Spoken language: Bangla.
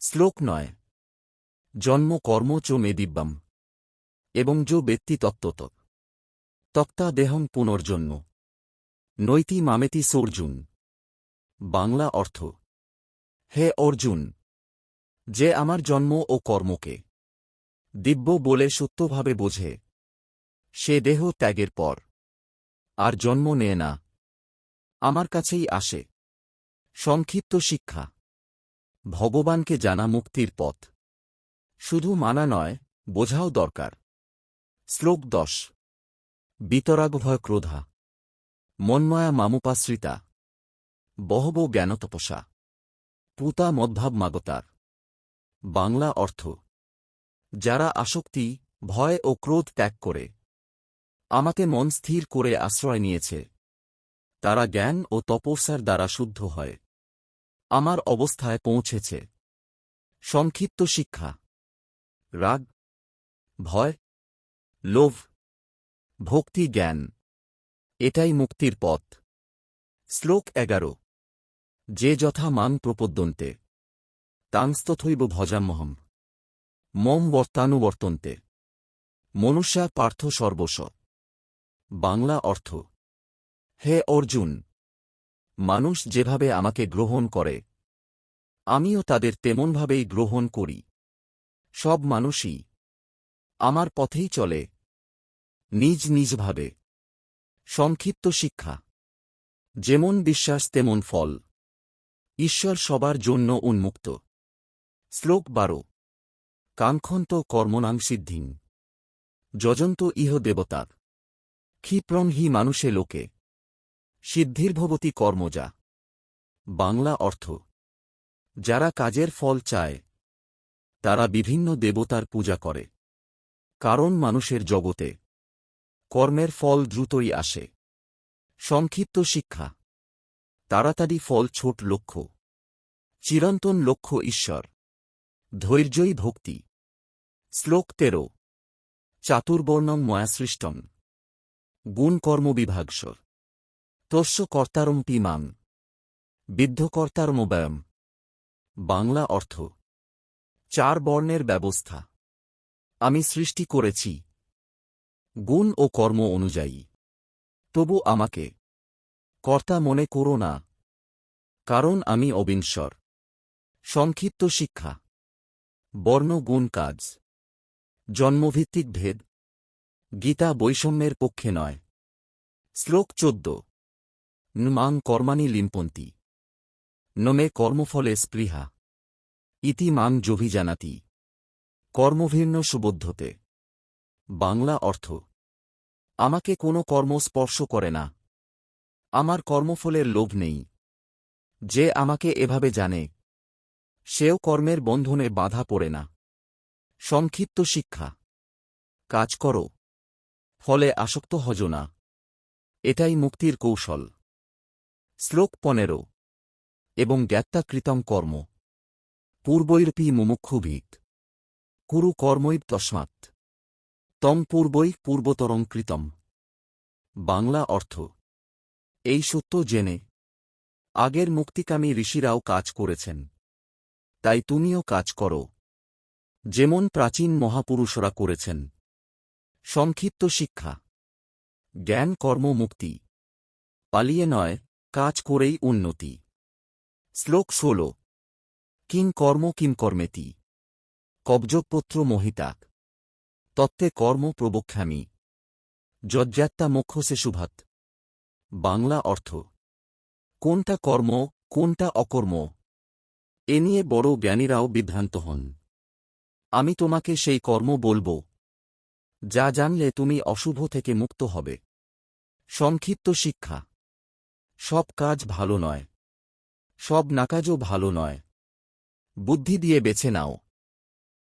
শ্লোক নয়। জন্ম কর্ম চ মে দিব্যাম, এবং যো ব্যক্তি তত্ত্বত। তক্তা দেহং পুনর্জন্ম, নৈতি মামেতি সর্জুন। বাংলা অর্থ, হে অর্জুন, যে আমার জন্ম ও কর্মকে দিব্য বলে সত্যভাবে বোঝে, সে দেহ ত্যাগের পর আর জন্ম নেয় না। আমার কাছেই আসে, সংক্ষিপ্ত শিক্ষা। ভগবানকে জানা মুক্তির পথ। শুধু মানা নয়, বোঝাও দরকার। শ্লোক দশ। বিতরাগভয় ক্রোধা। মন্ময়া মামুপাশ্রিতা। বহব জ্ঞানতপসা। পুতা মদ্ভাব মাগতার। বাংলা অর্থ। যারা আসক্তি, ভয় ও ক্রোধ ত্যাগ করে। আমাকে মন স্থির করে আশ্রয় নিয়েছে। তারা জ্ঞান ও তপস্যার দ্বারা শুদ্ধ হয়। আমার অবস্থায় পৌঁছেছে। সংক্ষিপ্ত শিক্ষা। রাগ। ভয়। লোভ। ভক্তি জ্ঞান। এটাই মুক্তির পথ। শ্লোক এগারো। যে যথা মান প্রপদ্যন্তে। তাংস্তথৈব ভজামহম মম বর্তানুবর্তন্তে। মনুষ্যা পার্থ সর্বস্ব। বাংলা অর্থ। হে অর্জুন! মানুষ যেভাবে আমাকে গ্রহণ করে, আমিও তাদের তেমনভাবেই গ্রহণ করি। সব মানুষই আমার পথেই চলে, নিজ নিজভাবে সংক্ষিপ্ত শিক্ষা। যেমন বিশ্বাস, তেমন ফল। ঈশ্বর সবার জন্য উন্মুক্ত। শ্লোক বারো। কাঙ্ক্ষন্ত কর্মনাং সিদ্ধিং। যজন্ত ইহ দেবতার। ক্ষিপ্রং হি মানুষে লোকে। সিদ্ধির্ভবতী কর্মজা। বাংলা অর্থ, যারা কাজের ফল চায়, তারা বিভিন্ন দেবতার পূজা করে। কারণ মানুষের জগতে, কর্মের ফল দ্রুতই আসে। সংক্ষিপ্ত শিক্ষা, তাড়াতাড়ি ফল ছোট লক্ষ্য, চিরন্তন লক্ষ্য ঈশ্বর। ধৈর্যই ভক্তি। শ্লোক তেরো, চাতুর্বর্ণং ময়াসৃষ্টং গুণকর্মবিভাগস্বর তস্য কর্তারম পিমাং বিদ্ধকর্তারমব্যয়ম বাংলা অর্থ, চার বর্ণের ব্যবস্থা। আমি সৃষ্টি করেছি। গুণ ও কর্ম অনুযায়ী। তবু আমাকে, কর্তা মনে করো না। কারণ আমি অবিনশ্বর। সংক্ষিপ্ত শিক্ষা। বর্ণ গুণ কাজ। জন্মভিত্তিক ভেদ। গীতা বৈষম্যের পক্ষে নয়। শ্লোক চোদ্দ। নমাং কর্মাণি লিম্পন্তি নমে কর্মফলে স্পৃহা ইতি মাং জভিজানাতি কর্মভিন্ন সুবোধ্যতে বাংলা অর্থ আমাকে কোনো কর্ম স্পর্শ করে না আমার কর্মফলের লোভ নেই যে আমাকে এভাবে জানে সেও কর্মের বন্ধনে বাধা পড়ে না সংক্ষিপ্ত শিক্ষা কাজ করো ফলে আসক্ত হজ না এটাই মুক্তির কৌশল শ্লোক পনেরো। এবং জ্ঞাত্তাকৃতং কর্ম। পূর্বৈরপি মুমুক্ষুভিত। কুরু কর্মৈব তস্মাৎ। তং পূর্বই পূর্বতরং কৃতম বাংলা অর্থ। এই সত্য জেনে। আগের মুক্তিকামী ঋষিরাও কাজ করেছেন। তাই তুমিও কাজ করো। যেমন প্রাচীন মহাপুরুষরা করেছেন। সংক্ষিপ্ত শিক্ষা। জ্ঞান কর্ম মুক্তি। পালিয়ে নয় কাজ করেই উন্নতি। শ্লোক ষোল। কিং কর্ম কিং কর্মেতি। কবজপত্র মোহিতাক। তত্ত্বে কর্ম প্রবক্ষামি। যজ্জাত্তা মোক্ষসে শুভাত। বাংলা অর্থ। কোনটা কর্ম, কোনটা অকর্ম? এ নিয়ে বড় জ্ঞানীরাও বিভ্রান্ত হন। আমি তোমাকে সেই কর্ম বলব। যা জানলে তুমি অশুভ থেকে মুক্ত হবে। সংক্ষিপ্ত শিক্ষা। সব কাজ ভালো নয়। সব নাকাজও ভালো নয়। বুদ্ধি দিয়ে বেছে নাও।